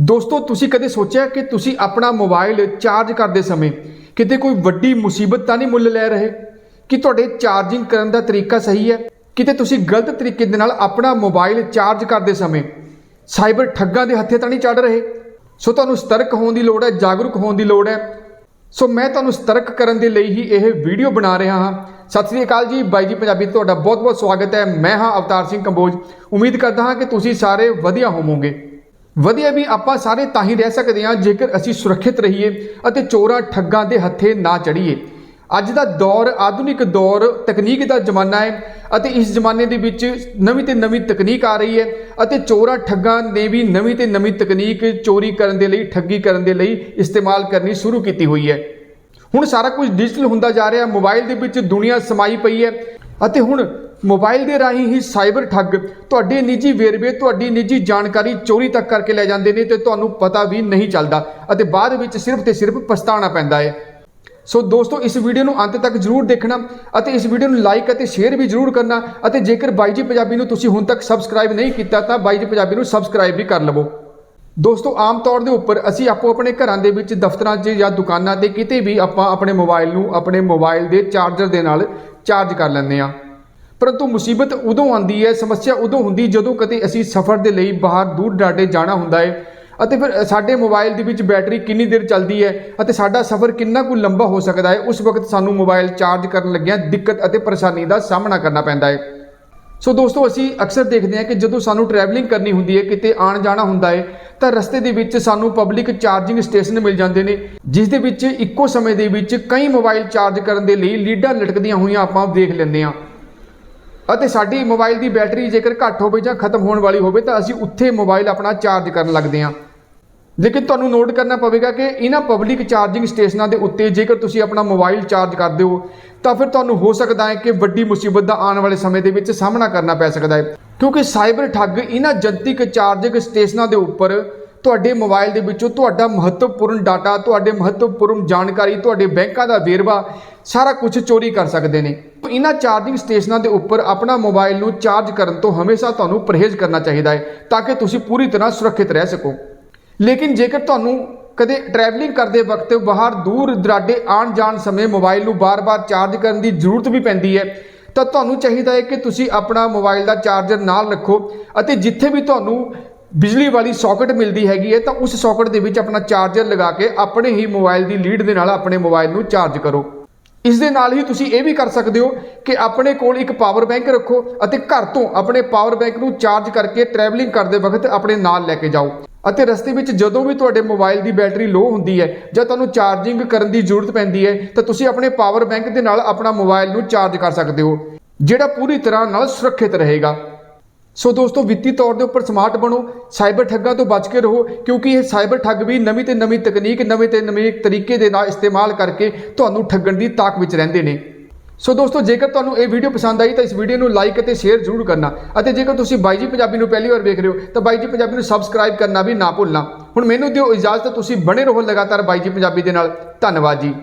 ਦੋਸਤੋ, ਤੁਸੀਂ ਕਦੇ ਸੋਚਿਆ ਕਿ ਤੁਸੀਂ ਆਪਣਾ ਮੋਬਾਈਲ ਚਾਰਜ ਕਰਦੇ ਸਮੇਂ ਕਿਤੇ ਕੋਈ ਵੱਡੀ ਮੁਸੀਬਤ ਤਾਂ ਨਹੀਂ ਮੁੱਲ ਲੈ ਰਹੇ? ਕਿ ਤੁਹਾਡੇ ਚਾਰਜਿੰਗ ਕਰਨ ਦਾ ਤਰੀਕਾ ਸਹੀ ਹੈ? ਕਿਤੇ ਤੁਸੀਂ ਗਲਤ ਤਰੀਕੇ ਦੇ ਨਾਲ ਆਪਣਾ ਮੋਬਾਈਲ ਚਾਰਜ ਕਰਦੇ ਸਮੇਂ ਸਾਈਬਰ ਠੱਗਾਂ ਦੇ ਹੱਥੇ ਤਾਂ ਨਹੀਂ ਚੜ ਰਹੇ? ਸੋ ਤੁਹਾਨੂੰ ਸਤਰਕ ਹੋਣ ਦੀ ਲੋੜ ਹੈ, ਜਾਗਰੂਕ ਹੋਣ ਦੀ ਲੋੜ ਹੈ। ਸੋ ਮੈਂ ਤੁਹਾਨੂੰ ਸਤਰਕ ਕਰਨ ਦੇ ਲਈ ਹੀ ਇਹ ਵੀਡੀਓ ਬਣਾ ਰਿਹਾ ਹਾਂ। ਸਤਿ ਸ੍ਰੀ ਅਕਾਲ ਜੀ, ਬਾਈ ਜੀ ਪੰਜਾਬੀ, ਤੁਹਾਡਾ ਬਹੁਤ-ਬਹੁਤ ਸਵਾਗਤ ਹੈ। ਮੈਂ ਹਾਂ ਅਵਤਾਰ ਸਿੰਘ ਕੰਬੋਜ। ਉਮੀਦ ਕਰਦਾ ਹਾਂ ਕਿ ਤੁਸੀਂ ਸਾਰੇ ਵਧੀਆ ਹੋਵੋਗੇ। ਵਧੀਆ ਵੀ ਆਪਾਂ ਸਾਰੇ ਤਾਂ ਹੀ ਰਹਿ ਸਕਦੇ ਹਾਂ ਜੇਕਰ ਅਸੀਂ ਸੁਰੱਖਿਅਤ ਰਹੀਏ ਅਤੇ ਚੋਰਾਂ ਠੱਗਾਂ ਦੇ ਹੱਥੇ ਨਾ ਚੜੀਏ ਅੱਜ ਦਾ ਦੌਰ ਆਧੁਨਿਕ ਦੌਰ ਤਕਨੀਕ ਦਾ ਜ਼ਮਾਨਾ ਹੈ ਅਤੇ ਇਸ ਜ਼ਮਾਨੇ ਦੇ ਵਿੱਚ ਨਵੀਂ ਤੇ ਨਵੀਂ ਤਕਨੀਕ ਆ ਰਹੀ ਹੈ ਅਤੇ ਚੋਰਾਂ ਠੱਗਾਂ ਨੇ ਵੀ ਨਵੀਂ ਤੇ ਨਵੀਂ ਤਕਨੀਕ ਚੋਰੀ ਕਰਨ ਦੇ ਲਈ, ਠੱਗੀ ਕਰਨ ਦੇ ਲਈ ਇਸਤੇਮਾਲ ਕਰਨੀ ਸ਼ੁਰੂ ਕੀਤੀ ਹੋਈ ਹੈ। ਹੁਣ ਸਾਰਾ ਕੁਝ ਡਿਜੀਟਲ ਹੁੰਦਾ ਜਾ ਰਿਹਾ, ਮੋਬਾਈਲ ਦੇ ਵਿੱਚ ਦੁਨੀਆ ਸਮਾਈ ਪਈ ਹੈ ਅਤੇ ਹੁਣ ਮੋਬਾਈਲ ਦੇ ਰਾਹੀਂ ਹੀ ਸਾਈਬਰ ਠੱਗ ਤੁਹਾਡੇ ਨਿੱਜੀ ਵੇਰਵੇ, ਤੁਹਾਡੀ ਨਿੱਜੀ ਜਾਣਕਾਰੀ ਚੋਰੀ ਤੱਕ ਕਰਕੇ ਲੈ ਜਾਂਦੇ ਨੇ ਤੇ ਤੁਹਾਨੂੰ ਪਤਾ ਵੀ ਨਹੀਂ ਚੱਲਦਾ ਅਤੇ ਬਾਅਦ ਵਿੱਚ ਸਿਰਫ ਤੇ ਸਿਰਫ ਪਛਤਾਉਣਾ ਪੈਂਦਾ ਹੈ। ਸੋ ਦੋਸਤੋ, ਇਸ ਵੀਡੀਓ ਨੂੰ ਅੰਤ ਤੱਕ ਜਰੂਰ ਦੇਖਣਾ ਅਤੇ ਇਸ ਵੀਡੀਓ ਨੂੰ ਲਾਈਕ ਅਤੇ ਸ਼ੇਅਰ ਵੀ ਜਰੂਰ ਕਰਨਾ ਅਤੇ ਜੇਕਰ ਬਾਈ ਜੀ ਪੰਜਾਬੀ ਨੂੰ ਤੁਸੀਂ ਹੁਣ ਤੱਕ ਸਬਸਕ੍ਰਾਈਬ ਨਹੀਂ ਕੀਤਾ ਤਾਂ ਬਾਈ ਜੀ ਪੰਜਾਬੀ ਨੂੰ ਸਬਸਕ੍ਰਾਈਬ ਵੀ ਕਰ ਲਵੋ। ਦੋਸਤੋ, ਆਮ ਤੌਰ ਦੇ ਉੱਪਰ ਅਸੀਂ ਆਪੋ ਆਪਣੇ ਘਰਾਂ ਦੇ ਵਿੱਚ ਦਫ਼ਤਰਾਂ 'ਚ ਜਾਂ ਦੁਕਾਨਾਂ ਤੇ ਕਿਤੇ ਵੀ ਆਪਾਂ ਆਪਣੇ ਮੋਬਾਈਲ ਨੂੰ ਆਪਣੇ ਮੋਬਾਈਲ ਦੇ ਚਾਰਜਰ ਦੇ ਨਾਲ ਚਾਰਜ ਕਰ ਲੈਂਦੇ ਹਾਂ। ਪਰੰਤੂ ਮੁਸੀਬਤ ਉਦੋਂ ਆਉਂਦੀ ਹੈ, ਸਮੱਸਿਆ ਉਦੋਂ ਹੁੰਦੀ ਜਦੋਂ ਕਦੇ ਅਸੀਂ ਸਫ਼ਰ ਦੇ ਲਈ ਬਾਹਰ ਦੂਰ ਡਾਟੇ ਜਾਣਾ ਹੁੰਦਾ ਹੈ। ਅਤੇ ਫਿਰ ਸਾਡੇ ਮੋਬਾਈਲ ਦੇ ਵਿੱਚ ਬੈਟਰੀ ਕਿੰਨੀ ਦੇਰ ਚੱਲਦੀ ਹੈ ਅਤੇ ਸਾਡਾ ਸਫ਼ਰ ਕਿੰਨਾ ਕੁ ਲੰਬਾ ਹੋ ਸਕਦਾ ਹੈ, ਉਸ ਵਕਤ ਸਾਨੂੰ ਮੋਬਾਈਲ ਚਾਰਜ ਕਰਨ ਲੱਗਿਆਂ ਦਿੱਕਤ ਅਤੇ ਪਰੇਸ਼ਾਨੀ ਦਾ ਸਾਹਮਣਾ ਕਰਨਾ ਪੈਂਦਾ ਹੈ। ਸੋ ਦੋਸਤੋ, ਅਸੀਂ ਅਕਸਰ ਦੇਖਦੇ ਹਾਂ ਕਿ ਜਦੋਂ ਸਾਨੂੰ ਟਰੈਵਲਿੰਗ ਕਰਨੀ ਹੁੰਦੀ ਹੈ, ਕਿਤੇ ਆਣ ਜਾਣਾ ਹੁੰਦਾ ਹੈ, ਤਾਂ ਰਸਤੇ ਦੇ ਵਿੱਚ ਸਾਨੂੰ ਪਬਲਿਕ ਚਾਰਜਿੰਗ ਸਟੇਸ਼ਨ ਮਿਲ ਜਾਂਦੇ ਨੇ, ਜਿਸ ਦੇ ਵਿੱਚ ਇੱਕੋ ਸਮੇਂ ਦੇ ਵਿੱਚ ਕਈ ਮੋਬਾਈਲ ਚਾਰਜ ਕਰਨ ਦੇ ਲਈ ਲੀਡਾਂ ਲਟਕਦੀਆਂ ਹੋਈਆਂ ਆਪਾਂ ਦੇਖ ਲੈਂਦੇ ਹਾਂ। ਅਤੇ ਸਾਡੀ ਮੋਬਾਈਲ ਦੀ ਬੈਟਰੀ ਜੇਕਰ ਘੱਟ ਹੋਵੇ ਜਾਂ ਖਤਮ ਹੋਣ ਵਾਲੀ ਹੋਵੇ ਤਾਂ ਅਸੀਂ ਉੱਥੇ ਮੋਬਾਈਲ ਆਪਣਾ ਚਾਰਜ ਕਰਨ ਲੱਗਦੇ ਹਾਂ। ਲੇਕਿਨ ਤੁਹਾਨੂੰ ਨੋਟ ਕਰਨਾ ਪਵੇਗਾ ਕਿ ਇਹਨਾਂ ਪਬਲਿਕ ਚਾਰਜਿੰਗ ਸਟੇਸ਼ਨਾਂ ਦੇ ਉੱਤੇ ਜੇਕਰ ਤੁਸੀਂ ਆਪਣਾ ਮੋਬਾਈਲ ਚਾਰਜ ਕਰਦੇ ਹੋ, ਤਾਂ ਫਿਰ ਤੁਹਾਨੂੰ ਹੋ ਸਕਦਾ ਹੈ ਕਿ ਵੱਡੀ ਮੁਸੀਬਤ ਦਾ ਆਉਣ ਵਾਲੇ ਸਮੇਂ ਦੇ ਵਿੱਚ ਸਾਹਮਣਾ ਕਰਨਾ ਪੈ ਸਕਦਾ ਹੈ। ਕਿਉਂਕਿ ਸਾਈਬਰ ਠੱਗ ਇਹਨਾਂ ਜਨਤਕ ਚਾਰਜਿੰਗ ਸਟੇਸ਼ਨਾਂ ਦੇ ਉੱਪਰ ਤੁਹਾਡੇ ਮੋਬਾਈਲ ਦੇ ਵਿੱਚੋਂ ਤੁਹਾਡਾ ਮਹੱਤਵਪੂਰਨ ਡਾਟਾ, ਤੁਹਾਡੇ ਮਹੱਤਵਪੂਰਨ ਜਾਣਕਾਰੀ, ਤੁਹਾਡੇ ਬੈਂਕਾਂ ਦਾ ਵੇਰਵਾ ਸਾਰਾ ਕੁਝ ਚੋਰੀ ਕਰ ਸਕਦੇ ਨੇ। ਇਹਨਾਂ ਚਾਰਜਿੰਗ ਸਟੇਸ਼ਨਾਂ ਦੇ ਉੱਪਰ ਆਪਣਾ ਮੋਬਾਈਲ ਨੂੰ ਚਾਰਜ ਕਰਨ ਤੋਂ ਹਮੇਸ਼ਾ ਤੁਹਾਨੂੰ ਪਰਹੇਜ਼ ਕਰਨਾ ਚਾਹੀਦਾ ਹੈ ਤਾਂ ਕਿ ਤੁਸੀਂ ਪੂਰੀ ਤਰ੍ਹਾਂ ਸੁਰੱਖਿਅਤ ਰਹਿ ਸਕੋ। ਲੇਕਿਨ ਜੇਕਰ ਤੁਹਾਨੂੰ ਕਦੇ ਟਰੈਵਲਿੰਗ ਕਰਦੇ ਵਕਤ ਬਾਹਰ ਦੂਰ ਦਰਾਡੇ ਆਉਣ ਜਾਣ ਸਮੇਂ ਮੋਬਾਈਲ ਨੂੰ ਬਾਰ-ਬਾਰ ਚਾਰਜ ਕਰਨ ਦੀ ਜ਼ਰੂਰਤ ਵੀ ਪੈਂਦੀ ਹੈ, ਤਾਂ ਤੁਹਾਨੂੰ ਚਾਹੀਦਾ ਹੈ ਕਿ ਤੁਸੀਂ ਆਪਣਾ ਮੋਬਾਈਲ ਦਾ ਚਾਰਜਰ ਨਾਲ ਰੱਖੋ ਅਤੇ ਜਿੱਥੇ ਵੀ ਤੁਹਾਨੂੰ ਬਿਜਲੀ ਵਾਲੀ ਸਾਕਟ ਮਿਲਦੀ ਹੈਗੀ ਹੈ, ਤਾਂ ਉਸ ਸਾਕਟ ਦੇ ਵਿੱਚ ਆਪਣਾ ਚਾਰਜਰ ਲਗਾ ਕੇ ਆਪਣੇ ਹੀ ਮੋਬਾਈਲ ਦੀ ਲੀਡ ਦੇ ਨਾਲ ਆਪਣੇ ਮੋਬਾਈਲ ਨੂੰ ਚਾਰਜ ਕਰੋ। ਇਸ ਦੇ ਨਾਲ ਹੀ ਤੁਸੀਂ ਇਹ ਵੀ ਕਰ ਸਕਦੇ ਹੋ ਕਿ ਆਪਣੇ ਕੋਲ ਇੱਕ ਪਾਵਰ ਬੈਂਕ ਰੱਖੋ ਅਤੇ ਘਰ ਤੋਂ ਆਪਣੇ ਪਾਵਰ ਬੈਂਕ ਨੂੰ ਚਾਰਜ ਕਰਕੇ ਟਰੈਵਲਿੰਗ ਕਰਦੇ ਵਕਤ ਆਪਣੇ ਨਾਲ ਲੈ ਕੇ ਜਾਓ। ਅਤੇ ਰਸਤੇ ਵਿੱਚ ਜਦੋਂ ਵੀ ਤੁਹਾਡੇ ਮੋਬਾਈਲ ਦੀ ਬੈਟਰੀ ਲੋ ਹੁੰਦੀ ਹੈ ਜਾਂ ਤੁਹਾਨੂੰ ਚਾਰਜਿੰਗ ਕਰਨ ਦੀ ਜ਼ਰੂਰਤ ਪੈਂਦੀ ਹੈ, ਤਾਂ ਤੁਸੀਂ ਆਪਣੇ ਪਾਵਰ ਬੈਂਕ ਦੇ ਨਾਲ ਆਪਣਾ ਮੋਬਾਈਲ ਨੂੰ ਚਾਰਜ ਕਰ ਸਕਦੇ ਹੋ, ਜਿਹੜਾ ਪੂਰੀ ਤਰ੍ਹਾਂ ਨਾਲ ਸੁਰੱਖਿਅਤ ਰਹੇਗਾ। ਸੋ ਦੋਸਤੋ, ਵਿੱਤੀ ਤੌਰ ਦੇ ਉੱਪਰ ਸਮਾਰਟ ਬਣੋ ਸਾਈਬਰ ਠੱਗਾਂ ਤੋਂ ਬਚ ਕੇ ਰਹੋ, ਕਿਉਂਕਿ ਇਹ ਸਾਈਬਰ ਠੱਗ ਵੀ ਨਵੀਂ ਤੇ ਨਵੀਂ ਤਕਨੀਕ, ਨਵੇਂ ਤੇ ਨਵੇਂ ਤਰੀਕੇ ਦੇ ਨਾਲ ਇਸਤੇਮਾਲ ਕਰਕੇ ਤੁਹਾਨੂੰ ਠੱਗਣ ਦੀ ਤਾਕ ਵਿੱਚ ਰਹਿੰਦੇ ਨੇ। ਸੋ ਦੋਸਤੋ, ਜੇਕਰ ਤੁਹਾਨੂੰ ਇਹ ਵੀਡੀਓ ਪਸੰਦ ਆਈ ਤਾਂ ਇਸ ਵੀਡੀਓ ਨੂੰ ਲਾਈਕ ਅਤੇ ਸ਼ੇਅਰ ਜ਼ਰੂਰ ਕਰਨਾ। ਅਤੇ ਜੇਕਰ ਤੁਸੀਂ ਬਾਈ ਜੀ ਪੰਜਾਬੀ ਨੂੰ ਪਹਿਲੀ ਵਾਰ ਵੇਖ ਰਹੇ ਹੋ, ਤਾਂ ਬਾਈ ਜੀ ਪੰਜਾਬੀ ਨੂੰ ਸਬਸਕ੍ਰਾਈਬ ਕਰਨਾ ਵੀ ਨਾ ਭੁੱਲਣਾ। ਹੁਣ ਮੈਨੂੰ ਦਿਓ ਇਜਾਜ਼ਤ, ਤੁਸੀਂ ਬਣੇ ਰਹੋ ਲਗਾਤਾਰ ਬਾਈ ਜੀ ਪੰਜਾਬੀ ਦੇ ਨਾਲ। ਧੰਨਵਾਦ ਜੀ।